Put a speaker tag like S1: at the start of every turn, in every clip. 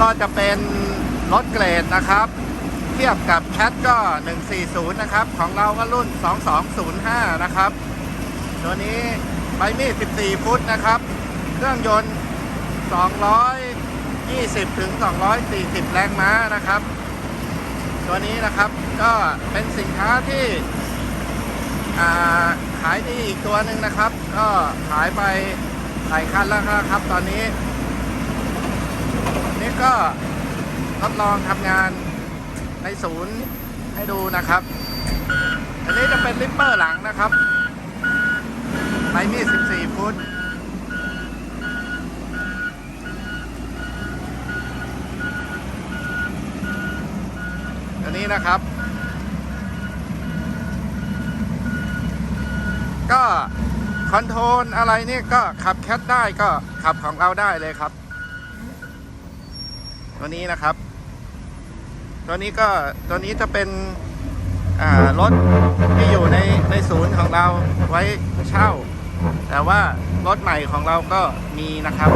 S1: ก็จะเป็นรถเกรดนะครับ เทียบกับแคทก็ 140 นะครับ ของเราก็รุ่น 2205 นะครับ ตัวนี้ใบมีด 14 ฟุตนะครับ เครื่องยนต์ 220 ถึง 240 แรงม้านะครับ ตัวนี้นะครับก็เป็นสินค้าที่าขายดีอีกตัวหนึ่งนะครับ ก็ขายไปหลายคันแล้วครับตอนนี้ ก็ทดลองทำงานในศูนย์ให้ดูนะครับ อันนี้จะเป็นลิปเปอร์หลังนะครับใบมีด14 ฟุต อันนี้นะครับ ก็คอนโทรลอะไรนี่ก็ขับแคทได้ก็ขับของเราได้เลยครับ ตัวนี้นะครับ ตัวนี้ก็ตัวนี้จะเป็นรถที่อยู่ในในศูนย์ของเราไว้เช่า แต่ว่ารถใหม่ของเราก็มีนะครับ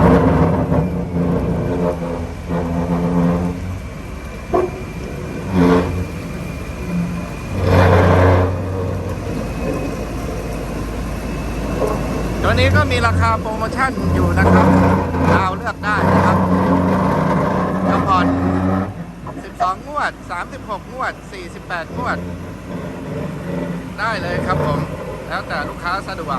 S1: ตัวนี้ก็มีราคาโปรโมชั่นอยู่นะครับดาเลือกได้นะครับ อน 12 งวด 36 งวด 48 งวด ได้เลยครับผม แล้วแต่ลูกค้าสะดวก